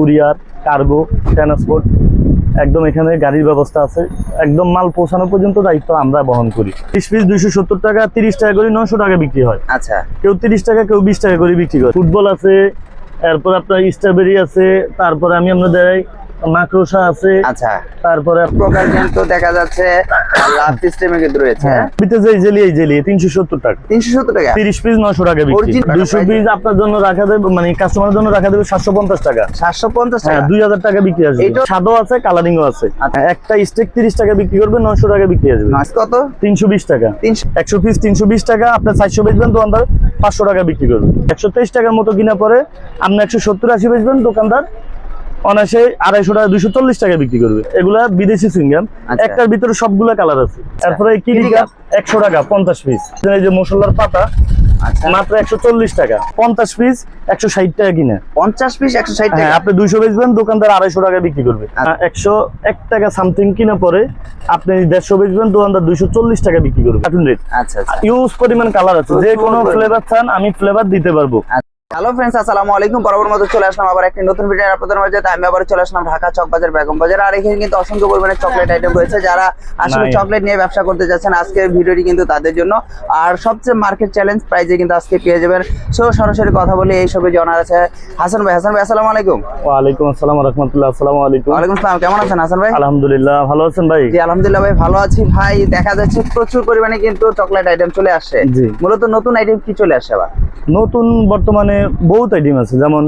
Courier cargo transport একদম এখানে গাড়ির ব্যবস্থা আছে। একদম মাল পৌঁছানো পর্যন্ত দায়িত্ব আমরা বহন করি। ত্রিশ পিস দুইশো সত্তর টাকা তিরিশ টাকা করে নশো টাকা বিক্রি হয়। আচ্ছা। কেউ তিরিশ টাকা কেউ বিশ টাকা করে বিক্রি করে। ফুটবল আছে এরপর আপনার স্ট্রবেরি আছে তারপরে আমি আপনাদের মাকড়সা আছে। আচ্ছা। তারপরে প্রকার কিন্তু দেখা যাচ্ছে লাভ সিস্টেমে কিন্তু রয়েছে। হ্যাঁ। বিতে যে জেলি এই জেলি তিনশো সত্তর টাকা। তিনশো সত্তর টাকা? তিরিশ পিস নশো টাকা বিক্রি। Original দুশো price? পিস আপনার জন্য রাখা দেবে মানে কাস্টমারের জন্য রাখা দেবে সাতশো পঞ্চাশ টাকা। সাতশো পঞ্চাশ হ্যাঁ টাকা? দুই হাজার টাকা বিক্রি আসবে। আছে কালারিংও আছে। আচ্ছা। হ্যাঁ, একটা স্টেক তিরিশ টাকা বিক্রি করবে নশো টাকা বিক্রি আসবে। মাছ কত? তিনশো বিশ টাকা। তিনশো একশো পিস তিনশো বিশ টাকা আপনার চারশো বেচবেন দোকানদার পাঁচশো টাকা বিক্রি করবে। একশো তেইশ টাকার মতো কিনা পরে আপনি একশো সত্তর আশি বেচবেন দোকানদার অনায়াসে আড়াইশো টাকা দুশো চল্লিশ টাকা বিক্রি করবে। এগুলা বিদেশি সুইংগাম আচ্ছা। একটার ভিতরে সবগুলা কালার আছে। তারপরে কিরিকা একশো টাকা পঞ্চাশ পিস। এই যে মশলার পাতা আচ্ছা। মাত্র একশো চল্লিশ টাকা। পঞ্চাশ পিস একশো ষাট টাকা কিনা। পঞ্চাশ পিস একশো ষাট হ্যাঁ টাকা আপনি দুইশো বেচবেন দোকানদার আড়াইশো টাকা বিক্রি করবে। আচ্ছা। একশো এক টাকা সামথিং কিনা পরে আপনি দেড়শো বেচবেন দোকানদার দুইশো চল্লিশ টাকা বিক্রি করবে। কার্টুন রেট আচ্ছা আচ্ছা। ইউজ পরিমাণ কালার আছে। যে কোনো ফ্লেভার চান আমি ফ্লেভার দিতে পারব। হ্যালো ফ্রেন্ডস আসসালামু আলাইকুম। বরাবর মতো চলে আসলাম আবার একটি নতুন ভিডিও আপনাদের মাঝে। তাই আমি আবার চলে আসলাম ঢাকা চক বাজার বেগম বাজার। আর এখানে কিন্তু অসংখ্য পরিমাণে চকলেট আইটেম রয়েছে। যারা আসলে চকলেট নিয়ে ব্যবসা করতে যাচ্ছেন আজকের ভিডিওটি কিন্তু তাদের জন্য। আর সবচেয়ে মার্কেট চ্যালেঞ্জ প্রাইজে কিন্তু আজকে পেয়ে যাবেন। সো সরাসরি কথা বলি এই সবে জানার আছে হাসান ভাই। হাসান ভাই আসসালামু আলাইকুম। ওয়ালাইকুম আসসালাম রহমতুল্লাহ। আসসালামু আলাইকুম। ওয়ালাইকুম আসসালাম। কেমন আছেন হাসান ভাই? আলহামদুলিল্লাহ ভালো আছেন ভাই? জি আলহামদুলিল্লাহ ভাই ভালো আছি। ভাই দেখা যাচ্ছে প্রচুর পরিমাণে কিন্তু চকলেট আইটেম চলে আসছে। জি। মূলত নতুন আইটেম কি চলে আসছে আবার? নতুন বর্তমানে বহুত আইটেম আছে যেমন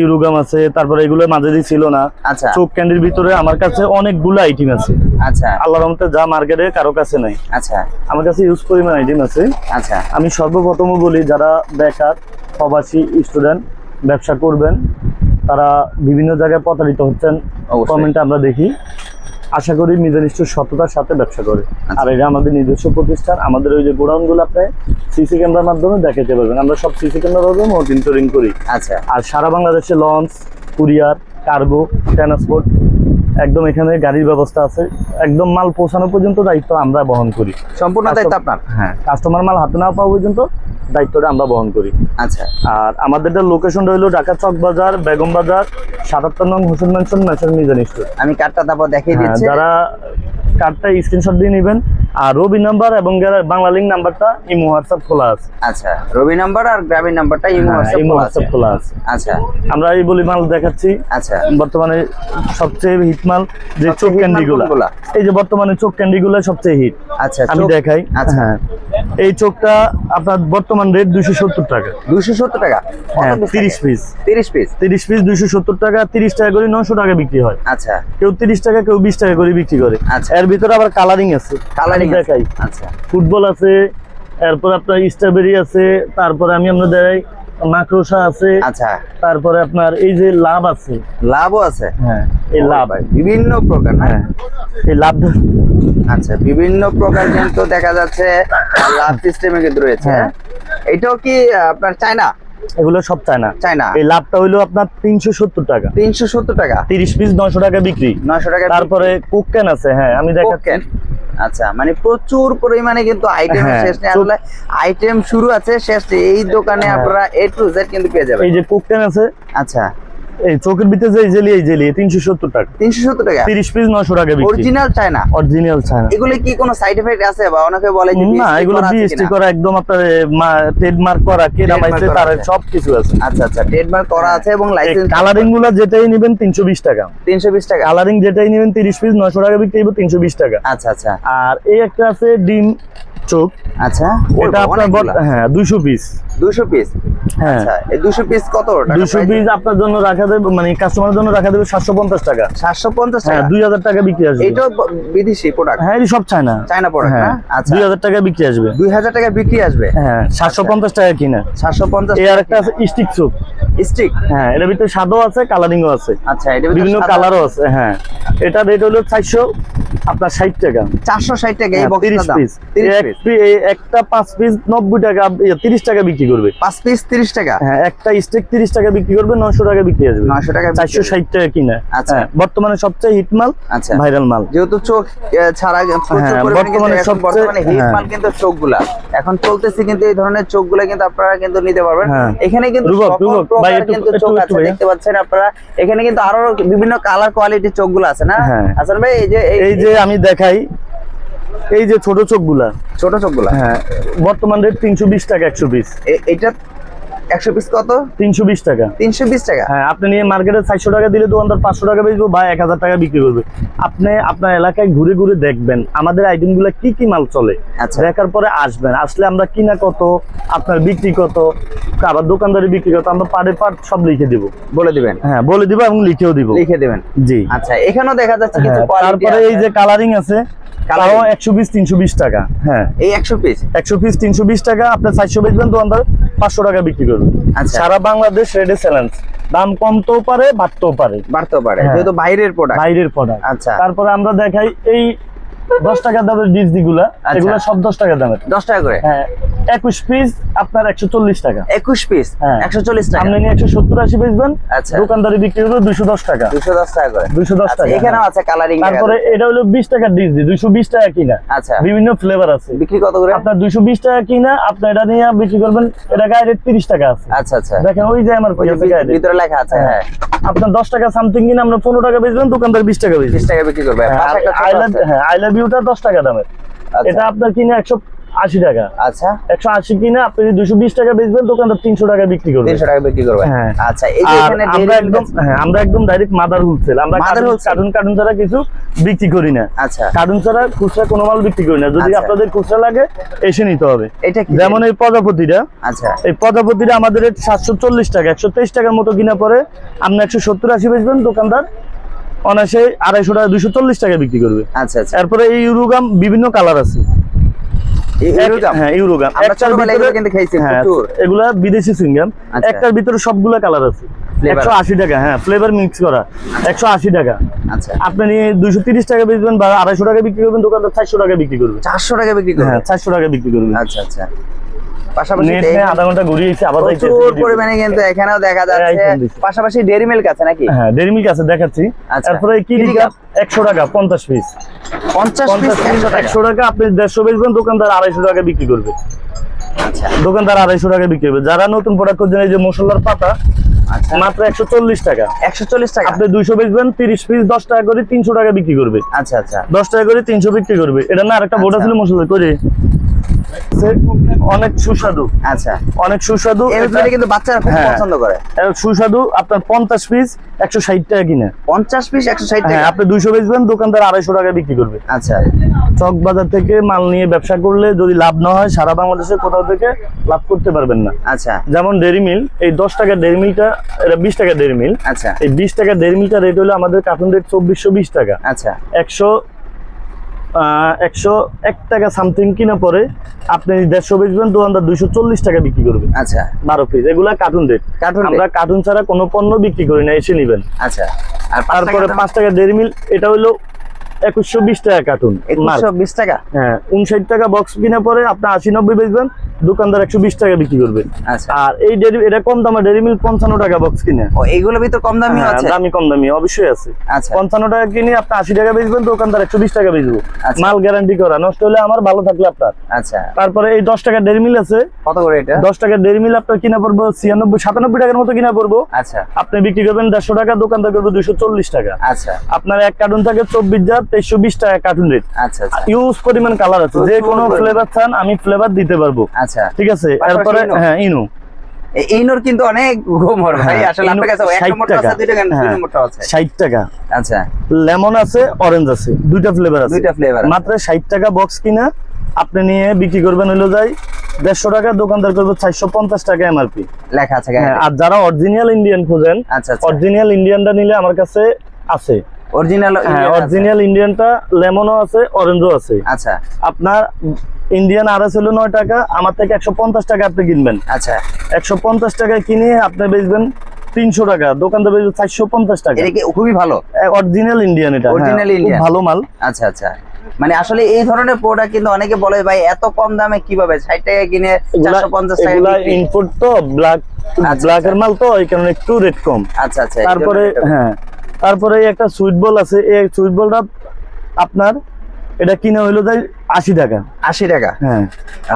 ইউরুগাম আছে তারপরে এগুলো মাঝে দিয়ে ছিল না। আচ্ছা। চোখ ক্যান্ডির ভিতরে আমার কাছে অনেকগুলো আইটেম আছে। আচ্ছা। আল্লাহ রহমতে যা মার্কেটে কারও কাছে নাই। আচ্ছা। আমার কাছে ইউজ পরিমাণ আইটেম আছে। আচ্ছা। আমি সর্বপ্রথম বলি যারা বেকার প্রবাসী স্টুডেন্ট ব্যবসা করবেন তারা বিভিন্ন জায়গায় প্রতারিত হচ্ছেন। কমেন্টে আমরা দেখি। আশা করি নিজস্ব সততার সাথে ব্যবসা করে। আচ্ছা। আর এটা আমাদের নিজস্ব প্রতিষ্ঠান আমাদের ওই যে গোডাউনগুলো আপনি সিসি ক্যামেরার মাধ্যমে দেখাতে পারবেন। আমরা সব সিসি ক্যামেরার মাধ্যমে মনিটরিং করি। আচ্ছা। আর সারা বাংলাদেশে লঞ্চ কুরিয়ার কার্গো ট্রান্সপোর্ট একদম এখানে গাড়ির ব্যবস্থা আছে। একদম মাল পৌঁছানো পর্যন্ত দায়িত্ব আমরা বহন করি। সম্পূর্ণ দায়িত্ব আপনার? হ্যাঁ কাস্টমার মাল হাতে না পাওয়া পর্যন্ত দায়িত্বটা আমরা বহন করি। আচ্ছা। আর আমাদের লোকেশনটা হলো ঢাকা চক বাজার বেগম বাজার সাতাত্তর নং Hossain mansion mansion Mizan store আমি কার্ডটা তারপর দেখিয়ে হ্যাঁ, দিচ্ছি। যারা কার্ডটা স্ক্রিনশট দিয়ে নেবেন আর রবি নাম্বার এবং বাংলা লিঙ্ক নাম্বারটা ইমো হোয়াটসঅ্যাপ খোলা আছে। আচ্ছা রবি নাম্বার আর গ্রামীণ নাম্বারটা ইমো হ্যাঁ, হোয়াটসঅ্যাপ খোলা আছে। হোয়াটসঅ্যাপ খোলা আছে। আচ্ছা। আমরা এই বলি মাল দেখাচ্ছি। আচ্ছা। বর্তমানে সবচেয়ে হিট মাল যে চোখ? এই যে বর্তমানে চোখ ক্যান্ডিগুলা সবচেয়ে হিট। আচ্ছা আমি দেখাই। আচ্ছা। হ্যাঁ। এই চোখটা আপনার বর্তমান রেট দুইশো সত্তর টাকা। দুশো সত্তর টাকা? হ্যাঁ তিরিশ পিস তিরিশ পিস তিরিশ পিস দুইশো সত্তর টাকা তিরিশ টাকা করে নশো টাকা বিক্রি হয়। আচ্ছা। কেউ তিরিশ টাকা কেউ বিশ টাকা করে বিক্রি করে। আচ্ছা। এর ভিতরে আবার কালারিং আছে। কালারিং দেখাই। আচ্ছা। ফুটবল আছে এরপর আপনার স্ট্রবেরি আছে তারপরে আমি আপনার দেখাই। মাকড়সা আছে আচ্ছা। তারপরে আপনার এই যে লাভ আছে। লাভও আছে? হ্যাঁ এই লাভ। বিভিন্ন প্রকার হ্যাঁ এই লাভটা আচ্ছা বিভিন্ন প্রকার কিন্তু দেখা যাচ্ছে লাভ সিস্টেমে কিন্তু রয়েছে। হ্যাঁ। এটাও কি আপনার চায়না? এগুলো সব চায় না চায়না। এই লাভটা হইল আপনার তিনশো সত্তর টাকা। তিনশো সত্তর টাকা? তিরিশ পিস নশো টাকা বিক্রি। নয়শো টাকা তারপরে কোকেন আছে হ্যাঁ আমি দেখাচ্ছি। আচ্ছা মানে প্রচুর পরিমাণে কিন্তু আইটেম হ্যাঁ, শেষ নেই। আসলে আইটেম শুরু আছে শেষ এই দোকানে হ্যাঁ। আপনারা এ টু জেড কিন্তু পেয়ে যাবেন। এই যে কুকটেন আছে আচ্ছা। এই চোখের ভিতরে যে জেলি এই জেলি তিনশো সত্তর টাকা। তিনশো সত্তর টাকা? তিরিশ পিস নশো টাকা বিক্রি। অরিজিনাল চায়না অরিজিনাল চায়না এগুলো কি কোনো সাইড এফেক্ট আছে বা অনেকে বলে যে না এগুলো করা কিনা? করা একদম আপনার ট্রেডমার্ক করা কে Trademark তার। সব কিছু আছে। আচ্ছা আচ্ছা ট্রেডমার্ক করা আছে এবং লাইসেন্স কালারিংগুলো যেটাই নেবেন তিনশো বিশ টাকা। তিনশো বিশ টাকা। কালারিং যেটাই নেবেন তিরিশ পিস নশো টাকা বিক্রি তিনশো বিশ টাকা। আচ্ছা আচ্ছা। আর এই একটা আছে ডিম চোখ। আচ্ছা। এটা আপনার হ্যাঁ দুইশো পিস দুশো পিস হ্যাঁ। আচ্ছা এই দুশো পিস কত দুইশো পিস আপনার জন্য রাখা দেবে মানে কাস্টমারের জন্য রাখা দেবে সাতশো পঞ্চাশ টাকা। সাতশো পঞ্চাশ হ্যাঁ টাকা? দুই হাজার টাকা বিক্রি আসবে। ব- বিদেশি প্রোডাক্ট হ্যাঁ এই সব চায়না চায়না প্রোডাক্ট হ্যাঁ না আচ্ছা। দুই হাজার টাকা বিক্রি আসবে। দুই হাজার টাকা বিক্রি আসবে? হ্যাঁ সাতশো আচ্ছা। পঞ্চাশ টাকা কিনা। সাতশো পঞ্চাশ এই আর একটা আছে স্টিক চোখ স্টিক হ্যাঁ এটার ভিতরে সাদও আছে কালারিংও আছে। আচ্ছা এটা বিভিন্ন কালারও আছে। হ্যাঁ। এটা রেট হলো চারশো আপনার ষাট টাকা। চারশো ষাট টাকা এই হ্যাঁ, বক্সটার দাম। পিস তিরিশ পিস একটা পাঁচ পিস নব্বই টাকা ইয়ে, তিরিশ টাকা বিক্রি করবে। পাঁচ পিস তিরিশ টাকা? হ্যাঁ একটা স্টেক তিরিশ টাকা বিক্রি করবে নশো টাকা বিক্রি আসবে। নয়শো টাকা বিক্রি চারশো ষাট টাকা কিনা। আচ্ছা। হ্যাঁ, বর্তমানে সবচেয়ে হিট মাল আচ্ছা। ভাইরাল মাল। যেহেতু চোখ ছাড়া হ্যাঁ, বর্তমানে এখন বর্তমানে হিট হ্যাঁ। মাল কিন্তু চোখগুলা। এখন চলতেছে কিন্তু এই ধরনের চোখগুলা কিন্তু আপনারা কিন্তু নিতে পারবেন। হ্যাঁ। এখানে কিন্তু চোখ আছে দেখতে পাচ্ছেন আপনারা। এখানে কিন্তু আরও বিভিন্ন কালার কোয়ালিটির চোখগুলো আছে না? হ্যাঁ। হাসান ভাই এই যে এই যে আমি দেখাই এই যে ছোট চোখগুলা। ছোট চোখগুলা? হ্যাঁ বর্তমান রেট তিনশো বিশ টাকা একশো বিশ। এটা একশো পিস কত? তিনশো বিশ টাকা। তিনশো বিশ টাকা। হ্যাঁ আপনি নিয়ে মার্কেটে চারশো টাকা দিলে দোকানদার পাঁচশো টাকা বেচবো বা এক হাজার টাকা বিক্রি করবে। আপনি আপনার এলাকায় ঘুরে ঘুরে দেখবেন আমাদের আইটেমগুলা কি কি মাল চলে। আচ্ছা। দেখার পরে আসবেন আসলে আমরা কিনা কত আপনার বিক্রি কত আবার দোকানদারি বিক্রি কত আমরা পারে পাট সব লিখে দিব। বলে দিবেন? হ্যাঁ বলে দিব এবং লিখেও দিব। লিখে দিবেন। জি। আচ্ছা এখানেও দেখা যাচ্ছে হ্যাঁ, তারপরে এই যে কালারিং আছে তাও একশো পিস তিনশো বিশ টাকা হ্যাঁ। এই একশো পিস একশো পিস তিনশো বিশ টাকা আপনার চারশো বেচবেন আমরা পাঁচশো টাকা বিক্রি করবেন। আচ্ছা। সারা বাংলাদেশ রেড চ্যালেঞ্জ দাম কমতেও পারে বাড়তেও পারে। বাড়তেও পারে হ্যাঁ। যেহেতু বাইরের প্রোডাক্ট বাইরের প্রোডাক্ট আচ্ছা। তারপরে আমরা দেখাই এই দশ টাকা দামের ডিসগুলা। আচ্ছা। এগুলো সব দশ টাকা দামের। দশ টাকা করে? হ্যাঁ। একুশ পিস আপনার একশো চল্লিশ টাকা। একুশ পিস হ্যাঁ। একশো চল্লিশ টাকা। আপনি একশো সত্তর আশি বেচবেন আচ্ছা। দোকানদারি বিক্রি করবে দুশো দশ টাকা। দুশো দশ টাকা করে। দুশো দশ আচ্ছা, টাকা এখানেও হ্যাঁ। আছে কালারিং তারপরে এটা হলো বিশ টাকার ডিসডি দুইশো বিশ টাকা কিনা। আচ্ছা। বিভিন্ন ফ্লেভার আছে। বিক্রি কত করে? আপনার দুইশো বিশ টাকা কিনা আপনি এটা নিয়ে বিক্রি করবেন এটা গায়ে রেট তিরিশ টাকা আছে। আচ্ছা আচ্ছা। দেখেন ওই যে আমার। ভিতরে লেখা আছে হ্যাঁ। আপনার দশ টাকা সামথিং কিনা আমরা পনেরো টাকা বেচবেন দোকানদার বিশ টাকা বেচবেন বিশ টাকা বিক্রি করবে। হ্যাঁ আই লাভ ইউটা দশ টাকা দামের। আচ্ছা। এটা আপনার কিনে একশো আশি টাকা। আচ্ছা। একশো আশি কিনে আপনি দুশো বিশ টাকা বেচবেন দোকানদার তিনশো টাকা বিক্রি করবে। তিনশো টাকা বিক্রি করবে। হ্যাঁ। আচ্ছা আমরা একদম হ্যাঁ আমরা একদম ডাইরেক্ট মাদার হোলসেল আমরা কার্টুন কার্টুন কার্টুন ছাড়া কিছু বিক্রি করি না। আচ্ছা। কার্টুন ছাড়া খুচরা কোনো মাল বিক্রি করি না। যদি আচ্ছা। আপনাদের খুচরা লাগে এসে নিতে হবে। এটা যেমন এই প্রজাপতিটা। আচ্ছা। এই প্রজাপতিটা আমাদের সাতশো চল্লিশ টাকা। একশো তেইশ টাকার মতো কিনা পরে আপনি একশো সত্তর আশি বেচবেন দোকানদার অনায়াসে আড়াইশো টাকা দুশো চল্লিশ টাকা বিক্রি করবে। আচ্ছা আচ্ছা। এরপরে এই ইউরোগাম বিভিন্ন কালার আছে। বিদেশি সুইংগাম আচ্ছা। একটার ভিতরে সবগুলা কালার আছে। একশো আশি টাকা হ্যাঁ ফ্লেভার মিক্স করা। একশো আশি টাকা। আচ্ছা। আপনি দুইশো তিরিশ টাকা বেচবেন বা আড়াইশো টাকা বিক্রি করবেন দোকানদার চারশো টাকা বিক্রি করবেন চারশো টাকা বিক্রি হ্যাঁ চারশো টাকা বিক্রি করবেন আচ্ছা আচ্ছা। পাশাপাশি নেট dairy নিয়ে আধা ঘণ্টা ঘুরিয়েছি আবার প্রচুর পরিমাণে কিন্তু এখানেও দেখা যাচ্ছে। পাশাপাশি ডেরি মিল্ক আছে নাকি? হ্যাঁ ডেরি মিল্ক আছে দেখাচ্ছি। আচ্ছা। তারপরে কি কিরিকাপ? একশো টাকা পঞ্চাশ পিস পঞ্চাশ পিস একশো টাকা? আপনি দেড়শো বেচবেন দোকানদার আড়াইশো টাকা বিক্রি করবে। আচ্ছা। দোকানদার আড়াইশো টাকা বিক্রি করবে। যারা নতুন প্রোডাক্ট করছেন এই যে মশলার পাতা আচ্ছা। মাত্র একশো চল্লিশ টাকা। একশো চল্লিশ টাকা? আপনি দুইশো বেচবেন তিরিশ পিস দশ টাকা করে তিনশো টাকা বিক্রি করবে। আচ্ছা আচ্ছা। দশ টাকা করে তিনশো বিক্রি করবে। এটা না আরেকটা আচ্ছা। ছিল মশলা করে অনেক সুস্বাদু। আচ্ছা। অনেক সুস্বাদু। এটা- কিন্তু বাচ্চারা খুব হ্যাঁ। পছন্দ করে। সুস্বাদু আপনার পঞ্চাশ পিস একশো ষাট টাকা কিনে। পঞ্চাশ পিস একশো ষাট হ্যাঁ টাকা আপনি বেচবেন দোকানদার আড়াইশো টাকা বিক্রি করবে। আচ্ছা। চক বাজার থেকে মাল নিয়ে ব্যবসা করলে যদি লাভ না হয় সারা বাংলাদেশে কোথাও থেকে লাভ করতে পারবেন না। আচ্ছা। যেমন ডেরি মিল এই দশ টাকা ডেরি মিলটা এটা বিশ টাকা ডেরি মিল আচ্ছা। এই বিশ টাকা ডেরি মিলটা রেট হলো আমাদের কার্টুন রেট চব্বিশশো বিশ টাকা। আচ্ছা। একশো একশো এক টাকা সামথিং কিনা পরে আপনি দেড়শো বেচবেন দোকানদার দুইশো চল্লিশ টাকা বিক্রি করবেন। আচ্ছা। বারো পিস এগুলা কার্টুন রেট কার্টুন আমরা কার্টুন ছাড়া কোনো পণ্য বিক্রি করি না এসে নিবেন। আচ্ছা। আর তারপরে পাঁচ টাকা দেড় মিল এটা হলো একুশশো বিশ টাকা কার্টুন একুশশো বিশ টাকা? হ্যাঁ উনষাট টাকা বক্স কিনা পরে আপনি আশি নব্বই বেচবেন দোকানদার একশো বিশ টাকা বিক্রি করবে। আচ্ছা। আর এই ডেরি এটা কম দামে ডেরি মিল পঞ্চান্ন টাকা বক্স কিনে। ও এইগুলো ভিতর কম দামি হ্যাঁ, আছে? দামি কম দামি অবশ্যই আছে। আচ্ছা। পঞ্চান্ন টাকা কিনে আপনি আশি টাকা বেচবেন দোকানদার একশো বিশ টাকা বেচবো। আচ্ছা। মাল গ্যারান্টি করা নষ্ট হলে আমার ভালো থাকলে আপনার। আচ্ছা। তারপরে এই দশ টাকা ডেরি মিল আছে। কত করে এটা? দশ টাকা ডেরি মিল আপনার কিনা পড়ব ছিয়ানব্বই সাতানব্বই টাকার মতো কিনা পড়ব। আচ্ছা। আপনি বিক্রি করবেন দেড়শো টাকা দোকানদার করবে দুশো চল্লিশ টাকা। আচ্ছা। আপনার এক কার্টুন থাকে চব্বিশ হাজার তেইশশো বিশ টাকা কার্টুন রেট আচ্ছা আচ্ছা। ইউজ পরিমাণ কালার আছে। যে কোনো ফ্লেভার চান আমি ফ্লেভার দিতে পারব। আচ্ছা। ঠিক আছে? এরপরে হ্যাঁ ইনু। এই- এই কিন্তু অনেক গোমর ভাই। হ্যাঁ, আসলে আপনার কাছে এক নম্বরটা আছে হ্যাঁ। নম্বরটা আছে? টাকা। আচ্ছা। লেমন আছে অরেঞ্জ আছে দুইটা ফ্লেভার আছে। দুইটা ফ্লেভার মাত্র ষাট টাকা বক্স কিনা আপনি নিয়ে বিক্রি করবেন হইল যাই দেড়শো টাকা দোকানদার করবে চারশো পঞ্চাশ টাকা এমআরপি লেখা আছে হ্যাঁ আর যারা অরিজিনাল ইন্ডিয়ান খোঁজেন অরিজিনাল ইন্ডিয়ানটা নিলে আমার কাছে আছে। অরিজিনাল হ্যাঁ অরিজিনাল ইন্ডিয়ানটা লেমনও আছে অরেঞ্জও আছে। আচ্ছা। আপনার ইন্ডিয়ান আর হলো নয় টাকা আমার থেকে একশো পঞ্চাশ টাকা আপনি কিনবেন। আচ্ছা। একশো পঞ্চাশ টাকায় কিনে আপনি বেচবেন তিনশো টাকা দোকানদার বেচবে চারশো পঞ্চাশ টাকা। খুবই ভালো? অরিজিনাল ইন্ডিয়ান এটা Original হ্যাঁ, ভালো মাল। আচ্ছা আচ্ছা। মানে আসলে এই ধরনের প্রোডাক্ট কিন্তু অনেকে বলে ভাই এত কম দামে কীভাবে? ষাট টাকা কিনে চারশো পঞ্চাশ টাকা। ইম্পোর্ট তো ব্ল্যাক আচ্ছা, ব্ল্যাকের মাল তো এই কারণে একটু রেট কম। আচ্ছা আচ্ছা তারপরে হ্যাঁ। তারপরে একটা সুইট বল আছে এই সুইট বলটা আপনার এটা কিনা হইল যাই আশি টাকা। আশি টাকা? হ্যাঁ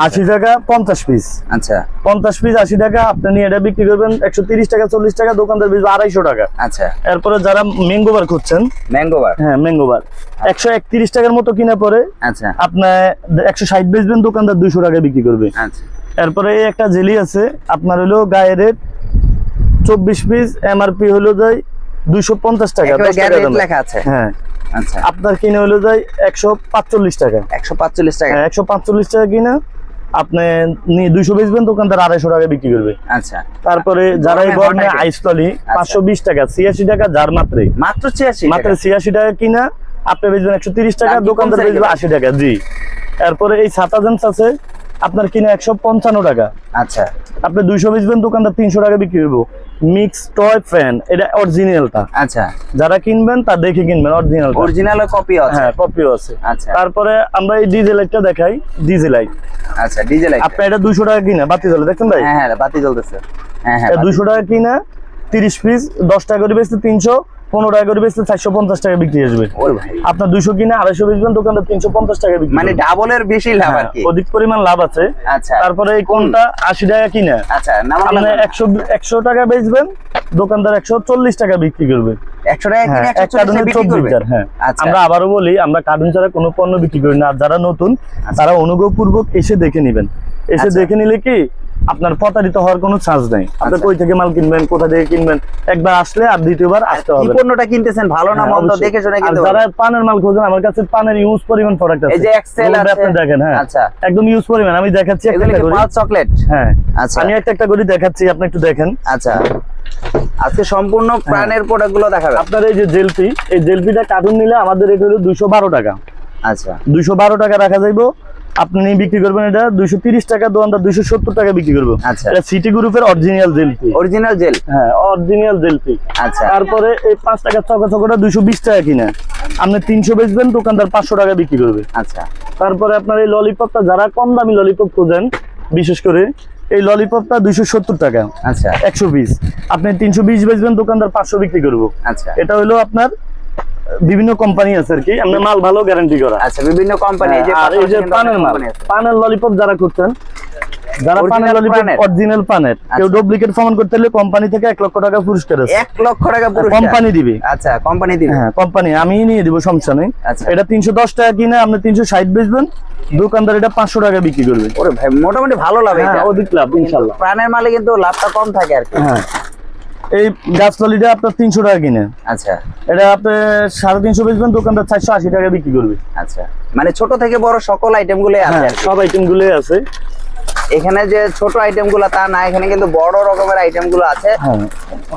আশি টাকা পঞ্চাশ পিস আচ্ছা। পঞ্চাশ পিস আশি টাকা আপনি নিয়ে এটা বিক্রি করবেন একশো তিরিশ টাকা চল্লিশ টাকা দোকানদার বেচবে আড়াইশো টাকা। আচ্ছা। এরপরে যারা ম্যাঙ্গোবার খুঁজছেন ম্যাঙ্গো বার হ্যাঁ ম্যাঙ্গোবার একশো একত্রিশ টাকার মতো কিনা পরে আচ্ছা। আপনার একশো ষাট বেচবেন দোকানদার দুইশো টাকা বিক্রি করবে। আচ্ছা। এরপরে এই একটা জেলি আছে আপনার হলো গায়ে রেট চব্বিশ পিস এমআরপি হলো যায় দুইশো পঞ্চাশ টাকা 10 টাকা গ্যারেন্টি লেখা আছে। হ্যাঁ। আচ্ছা। আপনার কিনে হলো যায় একশো পাঁচচল্লিশ টাকা। একশো পাঁচচল্লিশ টাকা। হ্যাঁ একশো পাঁচচল্লিশ টাকা কিনা আপনি দুইশো বেচবেন দোকানদার আড়াইশো টাকা বিক্রি করবে। আচ্ছা। তারপরে যারা এই গরমে গরমে হট item। আইস তলি পাঁচশো বিশ টাকা ছিয়াশি টাকা যার মাত্রে। মাত্র ছিয়াশি মাত্র ছিয়াশি টাকা কিনা আপনি বেচবেন একশো তিরিশ টাকা দোকানদার বেচবে? আশি টাকা জি। তারপরে এই ছাতা জেন্স আছে আপনার কিনা একশো পঞ্চান্ন টাকা। আচ্ছা। আপনি দুইশো বেচবেন দোকানদার তিনশো টাকা বিক্রি করব। মিক্স টয় ফ্যান এটা অরিজিনালটা আচ্ছা। যারা কিনবেন তা দেখে কিনবেন অরিজিনাল অরিজিনাল কপি আছে? হ্যাঁ কপিও আছে। আচ্ছা। তারপরে আমরা এই ডিজে লাইটটা দেখাই। ডিজে লাইট আচ্ছা ডিজেল আপনি এটা দুইশো টাকা কিনা বাতি জ্বলে দেখেন ভাই? হ্যাঁ হ্যাঁ বাতি জ্বলতেছে। হ্যাঁ হ্যাঁ দুইশো টাকা কিনা তিরিশ পিস দশ টাকা করে বেচতে তিনশো। পনেরো টাকা করে বেচতে চারশো পঞ্চাশ টাকা বিক্রি আসবে। আপনার দুইশো কিনে আড়াইশো বেচবেন দোকানদার তিনশো পঞ্চাশ টাকা বিক্রি মানে ডাবলের বেশি লাভ আর হ্যাঁ, কি। অধিক পরিমাণ লাভ আছে। আচ্ছা। তারপরে এই কোনটা? আশি টাকা কিনা। আচ্ছা নাম আপনি একশো একশো টাকা বেচবেন দোকানদার একশো চল্লিশ টাকা বিক্রি করবে। একশো টাকা কিনে হ্যাঁ, হ্যাঁ। আচ্ছা। আমরা আবারও বলি আমরা কার্টুন ছাড়া কোনো পণ্য বিক্রি করি না। আর যারা নতুন তারা অনুগ্রহপূর্বক এসে দেখে নিবেন। এসে আচ্ছা। দেখে নিলে কি? আপনার প্রতারিত হওয়ার কোনো চান্স নেই। আপনি আচ্ছা। কই থেকে মাল কিনবেন কোথা থেকে কিনবেন? একবার আসলে আর দ্বিতীয়বার আসতে হবে। পণ্যটা কিনতেছেন ভালো না হ্যাঁ, মন্দ দেখে শুনে কিনতে যারা পানের মাল খোঁজেন আমার কাছে পানের ইউজ পরিমাণ প্রোডাক্ট আছে। এই যে এক্সেল আছে। আপনি দেখেন হ্যাঁ। আচ্ছা। একদম ইউজ পরিমাণ। আমি দেখাচ্ছি একটা করে। পাঁচ চকলেট হ্যাঁ। আচ্ছা। আমি একটা একটা করে দেখাচ্ছি আপনি একটু দেখেন। আচ্ছা। আজকে সম্পূর্ণ হ্যাঁ। প্রাণের প্রোডাক্টগুলো দেখাবে। আপনার এই যে জেলপি এই জেলপিটা কার্টুন নিলে আমাদের এটা হলো দুইশো বারো টাকা। আচ্ছা। দুইশো বারো টাকা রাখা যাইবো। আপনি বিক্রি করবেন এটা দুইশো তিরিশ টাকা দোকানদার দুইশো সত্তর টাকা বিক্রি করব। আচ্ছা। এটা সিটি গ্রুপের অরিজিনাল জেল জেলপি অরিজিনাল জেল হ্যাঁ অরিজিনাল জেলপি আচ্ছা। তারপরে এই পাঁচ টাকার চকা চকটা দুইশো বিশ টাকা কিনা। আপনি তিনশো বেচবেন দোকানদার পাঁচশো টাকা বিক্রি করবে। আচ্ছা। তারপরে আপনার এই ললিপপটা যারা কম দামি ললিপপ খোঁজেন বিশেষ করে এই ললিপপটা দুইশো সত্তর টাকা। আচ্ছা। একশো পিস আপনি তিনশো বিশ বেচবেন দোকানদার পাঁচশো বিক্রি করব। আচ্ছা। এটা হলো আপনার বিভিন্ন কোম্পানি আছে আর কি আমরা মাল ভালো গ্যারান্টি করা। আচ্ছা বিভিন্ন কোম্পানি এই যে আর এই যে পানের মাল পানের ললিপপ যারা করছেন যারা পানের ললিপপ অরিজিনাল পানের কেউ। ডুপ্লিকেট প্রমাণ করতে হলে কোম্পানি থেকে এক লক্ষ টাকা পুরস্কার আছে। এক লক্ষ টাকা পুরস্কার। কোম্পানি দিবে। আচ্ছা কোম্পানি দিবে। হ্যাঁ কোম্পানি আমি নিয়ে দিব সমস্যা নেই। আচ্ছা। এটা তিনশো দশ টাকা কিনে আপনি তিনশো ষাট বেচবেন দোকানদার এটা পাঁচশো টাকা বিক্রি করবে। ওরে ভাই মোটামুটি ভালো লাভ হ্যাঁ এটা অধিক লাভ প্রাণের মালে কিন্তু লাভটা কম থাকে আর কি। হ্যাঁ। এই গাছ ললিটা আপনার তিনশো টাকা কিনে। আচ্ছা। এটা আপনি সাড়ে তিনশো বেচবেন দোকানদার চারশো আশি টাকা বিক্রি করবে। আচ্ছা। মানে ছোট থেকে বড় সকল আইটেমগুলো আছে হ্যাঁ কি। সব আইটেম গুলোই আছে। এখানে যে ছোট আইটেমগুলো তা না এখানে কিন্তু বড় রকমের আইটেমগুলো আছে। হ্যাঁ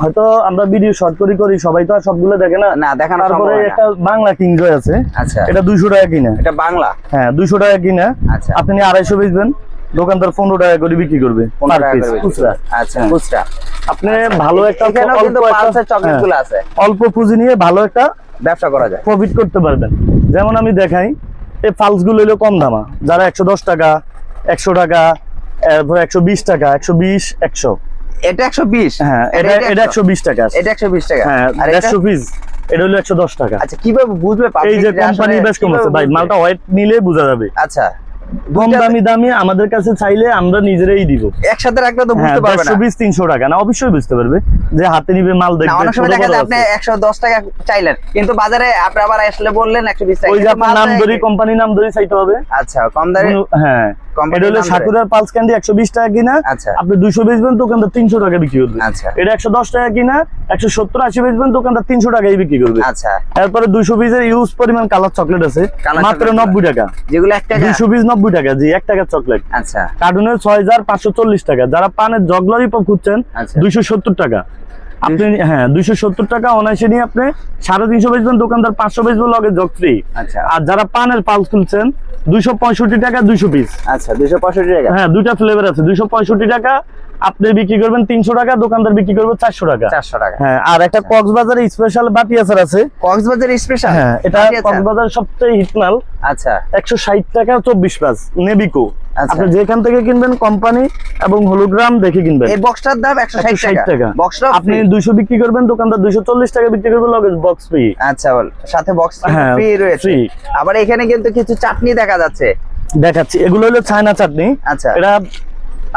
হয়তো আমরা ভিডিও শর্ট করি করি সবাই তো আর সবগুলো দেখে না। না দেখানো তারপরে একটা বাংলা কিংজয় আছে আচ্ছা। এটা দুইশো টাকা কিনা। এটা বাংলা? হ্যাঁ দুইশো টাকা কিনা। আচ্ছা। আপনি আড়াইশো বেচবেন। দোকানদার পনেরো টাকা করে বিক্রি করবে। আচ্ছা। আপনি ভালো একটা অল্প হ্যাঁ, অল্প পুঁজি নিয়ে ভালো একটা ব্যবসা করা যায়। প্রফিট করতে পারবেন। যেমন আমি দেখাই এই ফালসগুলো হলো কম দামা। যারা একশো দশ টাকা একশো টাকা এরপর একশো বিশ টাকা একশো বিশ একশো। এটা একশো বিশ? হ্যাঁ এটা এটা একশো। বিশ টাকা এটা একশো বিশ টাকা। হ্যাঁ দেড়শো পিস। এটা হলো একশো দশ টাকা। আচ্ছা কীভাবে বুঝবে এই যে কোম্পানি বেশ কম আছে ভাই মালটা হোয়াইট নিলে বোঝা যাবে। আচ্ছা। কম দামি দামি আমাদের কাছে চাইলে আমরা নিজেরাই দিব। একসাথে রাখলে তো হ্যাঁ বুঝতে পারবে না। টাকা। না অবশ্যই বুঝতে পারবে যে হাতে নিবে মাল না দেখবে অনেক সময় দেখা যায় আপনি টাকা চাইলেন কিন্তু বাজারে আপনি আবার আসলে বললেন একশো বিশ টাকা ওই যে আপনার নাম ধরি নাম ধরে চাইতে হবে। আচ্ছা কম দামে হ্যাঁ। এটা হলো নাম সাকুরার পালস ক্যান্ডি একশো বিশ টাকা কিনা। আচ্ছা। আপনি দুইশো বেচবেন দোকানদার তিনশো টাকা বিক্রি করবে। আচ্ছা। এটা একশো দশ টাকা কিনা একশো সত্তর আশি বেচবেন দোকানদার তিনশো টাকাই বিক্রি করবে। আচ্ছা। দুইশো পিসের ইউজ পরিমাণ কালার চকলেট আছে। মাত্র নব্বই টাকা। যেগুলো দুইশো পিস নব্বই টাকা জি এক টাকার চকলেট আচ্ছা। কার্টুনের ছয় হাজার পাঁচশো চল্লিশ টাকা। যারা পানের জগলারি পপ খুঁজছেন দুইশো সত্তর টাকা। আপনি হ্যাঁ দুইশো সত্তর টাকা অনায়াসে নিয়ে আপনি সাড়ে তিনশো বেচবেন দোকানদার পাঁচশো বেচবেন লগে জগ ফ্রি আচ্ছা। আর যারা পানের পালস খুলছেন দুইশো পঁয়ষট্টি টাকা দুইশো পিস। আচ্ছা দুইশো পঁয়ষট্টি টাকা। হ্যাঁ দুইটা ফ্লেভার আছে দুইশো পঁয়ষট্টি টাকা আপনি বিক্রি করবেন তিনশো টাকা দোকানদার বিক্রি করবে চারশো টাকা। চারশো টাকা। হ্যাঁ আর একটা কক্সবাজারে স্পেশাল বাটি আচার আছে। কক্সবাজার স্পেশাল হ্যাঁ এটা কক্সবাজার সবচেয়ে হিট মাল। আচ্ছা। একশো ষাট টাকা চব্বিশ পাঁচ নেবিকো আচ্ছা। আপনি যেখান থেকে কিনবেন কোম্পানি এবং হলোগ্রাম দেখে কিনবেন। এই বক্সটার দাম একশো ষাট 160 টাকা। বক্সটা আপনি দুইশো বিক্রি করবেন দোকানদার দুইশো চল্লিশ টাকা বিক্রি করবে লগেজ বক্স ফ্রি আচ্ছা বল। সাথে বক্স হ্যাঁ, ফ্রি রয়েছে। আবার এখানে কিন্তু কিছু চাটনি দেখা যাচ্ছে। দেখাচ্ছি। এগুলো হলো চায়না চাটনি। আচ্ছা। এটা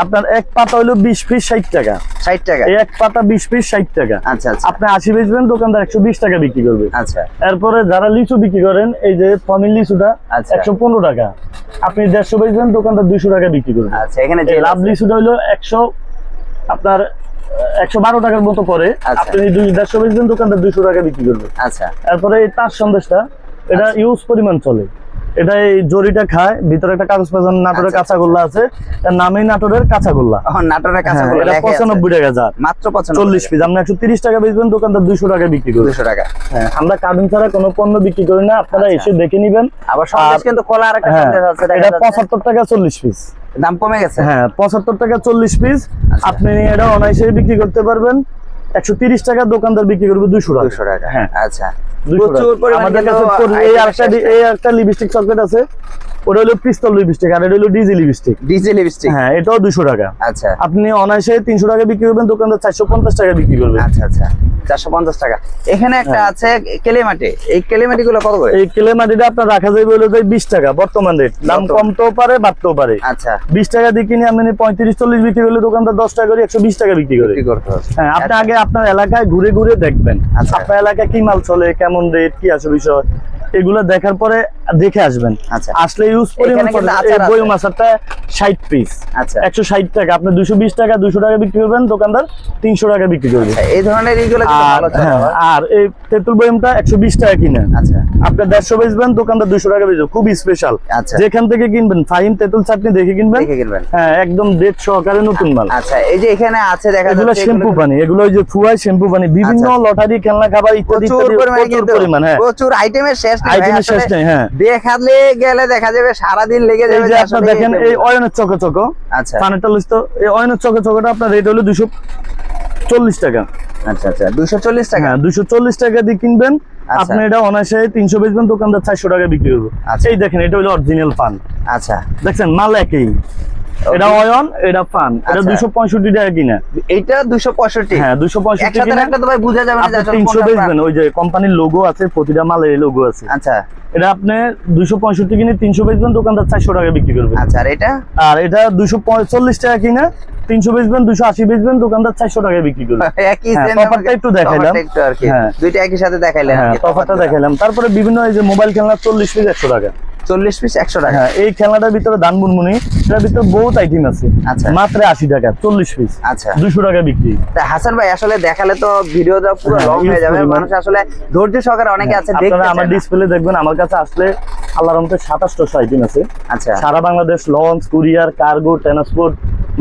আপনার এক পাতা হলো বিশ পিস ষাট টাকা। ষাট টাকা। এক পাতা বিশ পিস ষাট টাকা। আচ্ছা আচ্ছা। আপনি আশি বেচবেন দোকানদার একশো বিশ টাকা বিক্রি করবে। আচ্ছা। এরপরে যারা লিচু বিক্রি করেন এই যে ফমিল লিচুটা আচ্ছা। একশো পনেরো টাকা। আপনি দেড়শো বেচবেন দোকানদার দুইশো টাকা বিক্রি করবে। আচ্ছা এখানে যে লাভ লিচুটা হলো একশো আপনার একশো বারো টাকার মতো পরে। আচ্ছা। আপনি দুই দেড়শো বেচবেন দোকানদার দুইশো টাকা বিক্রি করবে। আচ্ছা। এরপরে এই তার সন্দেশটা এটা আচ্ছা। ইউজ পরিমাণ চলে। এটা এই জরিটা খায় ভিতরে একটা কাগজ পাজান নাটোরের আচ্ছা, কাঁচা গোল্লা আছে। এর নামেই নাটোরের কাঁচা গোল্লা ও নাটোরের হ্যাঁ, এটা পঁচানব্বই টাকা মাত্র পঁচানব্বই চল্লিশ পিস আপনি একশো তিরিশ টাকা বেচবেন দোকানদার টাকা বিক্রি টাকা। হ্যাঁ আমরা কার্টুন ছাড়া কোনো পণ্য বিক্রি করি না আপনারা আচ্ছা। এসে দেখে নিবেন। আবার সন্দেশ কিন্তু খোলা আর একটা হ্যাঁ সন্দেশ আছে এটা টাকা চল্লিশ পিস দাম কমে গেছে? হ্যাঁ পঁচাত্তর টাকা চল্লিশ পিস আচ্ছা। আপনি এটা অনায়াসে বিক্রি করতে পারবেন। একশো তিরিশ টাকা দোকানদার বিক্রি করবে দুশো টাকা। দুশো টাকা। হ্যাঁ। আচ্ছা। 200 প্রচুর পরিমাণে আমাদের কাছে এই একটা এই একটা লিপস্টিক চকলেট আছে। ওটা হলো পিস্তল লিপস্টিক আর এটা হলো ডিজি লিপস্টিক ডিজে লিপস্টিক হ্যাঁ এটাও দুশো টাকা। আচ্ছা। আপনি অনায়াসে তিনশো টাকা বিক্রি করবেন দোকানদার চারশো পঞ্চাশ টাকা বিক্রি করবেন আচ্ছা আচ্ছা। চারশো পঞ্চাশ টাকা। এখানে একটা হ্যাঁ। আছে কেলেমাটি। এই কেলেমাটি গুলো কত করে? এই কেলে আপনার রাখা যাবে হলো যে বিশ টাকা বর্তমান রেট দাম কমতেও পারে বাড়তেও পারে। আচ্ছা। বিশ টাকা দিয়ে কিনে আপনি পঁয়ত্রিশ চল্লিশ বিক্রি করলে দোকানদার দশ টাকা করে একশো বিশ টাকা বিক্রি করে। কি করতে হবে। হ্যাঁ আপনি আগে আপনার এলাকায় ঘুরে ঘুরে দেখবেন। আচ্ছা। আপনার এলাকায় কি মাল চলে কেমন রেট কি আছে বিষয় এগুলো দেখার পরে দেখে আসবেন। আচ্ছা। আসলে ইউজ পরিমাণ। বয়ম আচারটা ষাট পিস আচ্ছা। একশো ষাট টাকা। আপনি দুশো বিশ টাকা দুশো টাকা বিক্রি করবেন দোকানদার তিনশো টাকা বিক্রি করবে। আচ্ছা, এই ধরনের আর হ্যাঁ। আর এই তেঁতুল বয়মটা একশো বিশ টাকা কিনে। আচ্ছা। আপনি দেড়শো বেচবেন দোকানদার দুশো টাকা বেচবে। খুব স্পেশাল আচ্ছা। যেখান থেকে কিনবেন ফাইন তেঁতুল চাটনি দেখে কিনবেন। কিনবেন। হ্যাঁ একদম ডেট সহকারে নতুন মাল। আচ্ছা এই যে এখানে আছে দেখা এগুলো শ্যাম্পু পানি। এগুলো ওই যে ফুয়াই শ্যাম্পু পানি। বিভিন্ন। লটারি খেলনা খাবার ইত্যাদি প্রচুর পরিমাণে পরিমাণ হ্যাঁ। প্রচুর আইটেমের শেষ আইটেমের শেষ নেই হ্যাঁ। দেখালে গেলে দেখা যাবে সারাদিন লেগে যাবে যে যে আপনার দেখেন এই অয়নের চকো চকো আচ্ছা। পানিটা লিস্ট এই অয়নের চকো চকোটা আপনার রেট হলো দুশো চল্লিশ টাকা। আচ্ছা আচ্ছা। দুশো চল্লিশ টাকা? হ্যাঁ দুশো চল্লিশ টাকা দিয়ে কিনবেন। আচ্ছা। আপনি এটা অনায়াসে তিনশো বেচবেন দোকানদার চারশো টাকা বিক্রি করব। আচ্ছা। এই দেখেন এটা হলো অরিজিনাল পান। আচ্ছা। দেখছেন মাল একই। এটা অয়ন এটা পান। এটা আচ্ছা। দুশো পঁয়ষট্টি টাকা কিনা। এইটা দুশো পঁয়ষট্টি? হ্যাঁ দুশো পঁয়ষট্টি আসলে তিনশো বেচবেন ওই যে কোম্পানির লোগো আছে প্রতিটা মালের লোগো আছে। আচ্ছা। এটা আপনি দুশো পঁয়ষট্টি কিনে তিনশো বেচবেন দোকানদার চারশো টাকা বিক্রি করবে আচ্ছা আর এটা? আর এটা দুশো পঁয়তাল্লিশ টাকা কিনে তিনশো বেচবেন দুশো আশি বেচবেন দোকানদার চারশো টাকায় বিক্রি করবে। একই হ্যাঁ, আমাকে- একটু দেখাইলাম। হ্যাঁ। দুইটা একই সাথে দেখাইলাম হ্যাঁ দেখাইলাম। তারপরে বিভিন্ন এই যে মোবাইল খেলনা চল্লিশ পিস একশো টাকা। চল্লিশ পিস একশো টাকা। হ্যাঁ এই খেলনাটার ভিতরে দান বুনমুনি এটার ভিতরে বহুত আইটেম আছে। আচ্ছা। মাত্র আশি টাকা চল্লিশ পিস আচ্ছা। দুশো টাকা বিক্রি। হাসান ভাই আসলে দেখালে তো ভিডিওটা পুরো হ্যাঁ, লং হয়ে যাবে। মানুষ আসলে ধৈর্য সহকারে অনেকে আছে দেখতে আপনারা আমার ডিসপ্লে দেখবেন আমার কাছে আসলে আল্লাহর রহমতে সাতাশশো আইটেম আছে। আচ্ছা। সারা Bangladesh launch courier cargo transport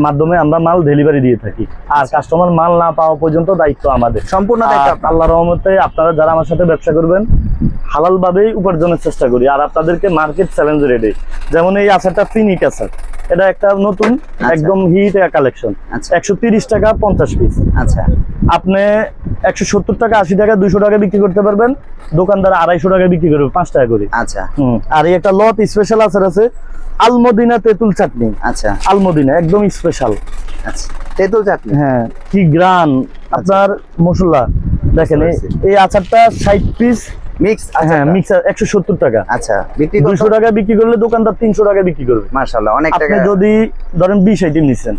মাধ্যমে আমরা মাল ডেলিভারি দিয়ে থাকি। আর কাস্টমার মাল না পাওয়া পর্যন্ত দায়িত্ব আমাদের। সম্পূর্ণ দায়িত্ব। আল্লাহর রহমতে আপনারা যারা আমার সাথে ব্যবসা করবেন হালাল ভাবেই উপার্জনের চেষ্টা করি আর আপনাদেরকে মার্কেট চ্যালেঞ্জ রেডি যেমন এই আচারটা ফিনিক আচার। এটা একটা নতুন একদম হিট কালেকশন আচ্ছা। একশো তিরিশ টাকা পঞ্চাশ পিস আচ্ছা। আপনি একশো সত্তর টাকা আশি টাকা দুশো টাকা বিক্রি করতে পারবেন। দোকানদার আড়াইশো টাকা বিক্রি করবে পাঁচ টাকা করে। আচ্ছা। আর এই একটা লত স্পেশাল আচার আছে আলমদিনা তেঁতুল চাটনি। আচ্ছা। আলমদিনা একদম স্পেশাল আচ্ছা। তেঁতুল চাটনি? হ্যাঁ কি গ্রান। আপনার মশলা। দেখেন এই আচারটা ষাট পিস মিক্স হ্যাঁ মিক্সার একশো সত্তর টাকা। আচ্ছা বিক্রি দুশো টাকা বিক্রি করলে দোকানদার তিনশো টাকা বিক্রি করবে। মাশাআল্লাহ অনেক আপনি যদি ধরেন বিশ আইটেম নিচ্ছেন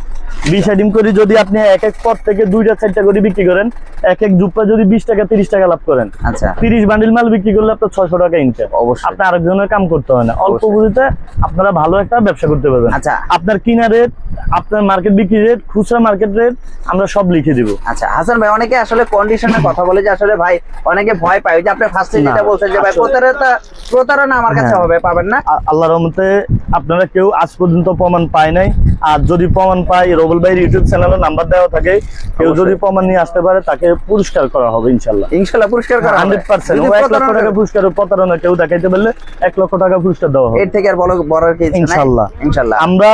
বিশ আইটেম করে যদি আপনি এক এক পর থেকে দুইটা চারটা করে বিক্রি করেন এক এক জুপা যদি বিশ টাকা তিরিশ টাকা লাভ করেন আচ্ছা। তিরিশ বান্ডিল মাল বিক্রি করলে আপনার ছয়শো টাকা ইনকাম অবশ্যই। আপনি আরেকজনের কাম করতে হয় না। অল্প। পুঁজিতে আপনারা ভালো একটা ব্যবসা করতে পারবেন। আচ্ছা। আপনার কিনা রেট আপনার মার্কেট বিক্রি রেট খুচরা মার্কেট রেট আমরা সব লিখে দিব। আচ্ছা হাসান ভাই অনেকে আসলে কন্ডিশনের কথা বলে যে আসলে ভাই অনেকে ভয় পায়। যে আপনি ফার্স্টে যেটা বলছেন যে ভাই প্রতারণা প্রতারণা আমার কাছে হ্যাঁ। হবে পাবেন না? আল্লাহর রহমতে আপনারা কেউ আজ পর্যন্ত প্রমাণ পায় নাই। আর যদি প্রমাণ পাই রবুল ভাইয়ের ইউটিউব চ্যানেলে নাম্বার দেওয়া থাকে কেউ যদি প্রমাণ নিয়ে আসতে পারে তাকে পুরস্কার করা হবে ইনশাল্লাহ ইনশাল্লাহ পুরস্কার করা। Hundred percent. ও এক লক্ষ টাকা পুরস্কার প্রতারণা কেউ দেখাইতে পারলে এক লক্ষ টাকা পুরস্কার দেওয়া হবে। এর থেকে আর বড় বড় নাই? ইনশাল্লাহ। ইনশাল্লাহ আমরা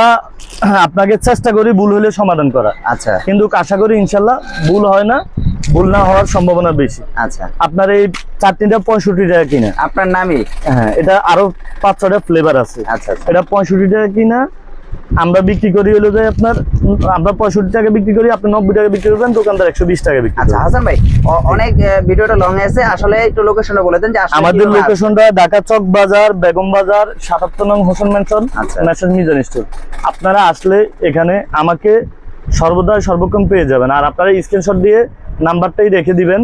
আপনাকে চেষ্টা করি ভুল হলে সমাধান করা। আচ্ছা। কিন্তু আশা করি ইনশাল্লাহ ভুল হয় না ভুল না হওয়ার সম্ভাবনা বেশি। আচ্ছা। আপনার এই চারটিটা পঁয়ষট্টি টাকা কিনা? আপনার নামই? হ্যাঁ এটা আরও পাঁচ ছটা ফ্লেভার আছে। আচ্ছা আচ্ছা। এটা পঁয়ষট্টি টাকা কিনা? আমরা বিক্রি করি হলো যে আপনার আমরা পঁয়ষট্টি টাকা বিক্রি করি আপনি নব্বই টাকা বিক্রি করবেন দোকানদার একশো বিশ টাকা বিক্রি আচ্ছা হাসান ভাই অনেক ভিডিওটা লং হয়েছে আসলে একটু লোকেশনটা বলে দেন যে আমাদের লোকেশনটা ঢাকা চক বাজার বেগম বাজার সাতাত্তর নং Hossain mansion. Message Mizan store আপনারা আসলে এখানে আমাকে সর্বদা সর্বক্ষণ পেয়ে যাবেন। আর আপনারা স্ক্রিনশট দিয়ে নাম্বারটাই রেখে দিবেন।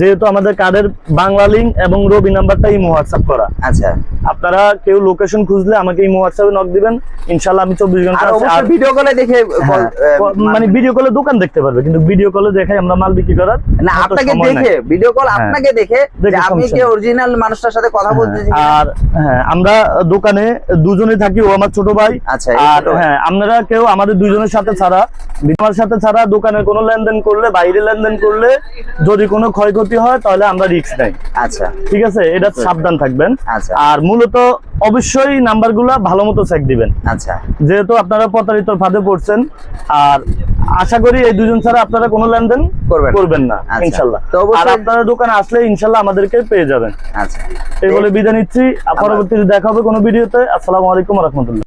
যেহেতু আমাদের কার্ডের বাংলা লিঙ্ক এবং রবি নাম্বারটাই হোয়াটসঅ্যাপ করা। আচ্ছা। আপনারা কেউ লোকেশন খুঁজলে আমাকে এই হোয়াটসঅ্যাপে নক দিবেন। ইনশাল্লাহ আমি চব্বিশ ঘণ্টা আর ভিডিও কলে দেখে হ্যাঁ, মানে ভিডিও কলে দোকান দেখতে পারবে কিন্তু ভিডিও কলে দেখাই আমরা মাল বিক্রি করার না আপনাকে দেখে ভিডিও কল হ্যাঁ। আপনাকে দেখে যে দেখে সমস্যা কি অরিজিনাল মানুষটার সাথে কথা হ্যাঁ, আর হ্যাঁ আমরা দোকানে দুজনে থাকি ও আমার ছোট ভাই। আচ্ছা, আর হ্যাঁ আপনারা কেউ আমাদের দুজনের সাথে ছাড়া বিমার সাথে ছাড়া দোকানে কোনো লেনদেন করলে বাইরে লেনদেন করলে যদি কোনো ক্ষয়ক্ষতি হয় তাহলে আমরা রিস্ক নেই। আচ্ছা। ঠিক আছে? এটা সাবধান থাকবেন। আচ্ছা। আর মূলত অবশ্যই নাম্বারগুলো ভালো মতো চেক দিবেন। আচ্ছা। যেহেতু আপনারা প্রতারিত ফাঁদে পড়ছেন আর আশা করি এই দুজন ছাড়া আপনারা কোনো লেনদেন করবেন না। করবেন না আচ্ছা। ইনশাল্লাহ। তো অবশ্যই- আর আপনারা দোকানে আসলে ইনশাল্লাহ আমাদেরকে পেয়ে যাবেন। আচ্ছা। এই বলে বিদায় নিচ্ছি। পরবর্তীতে দেখা হবে কোনো ভিডিওতে। আসসালামু আলাইকুম রহমতুল্লাহ।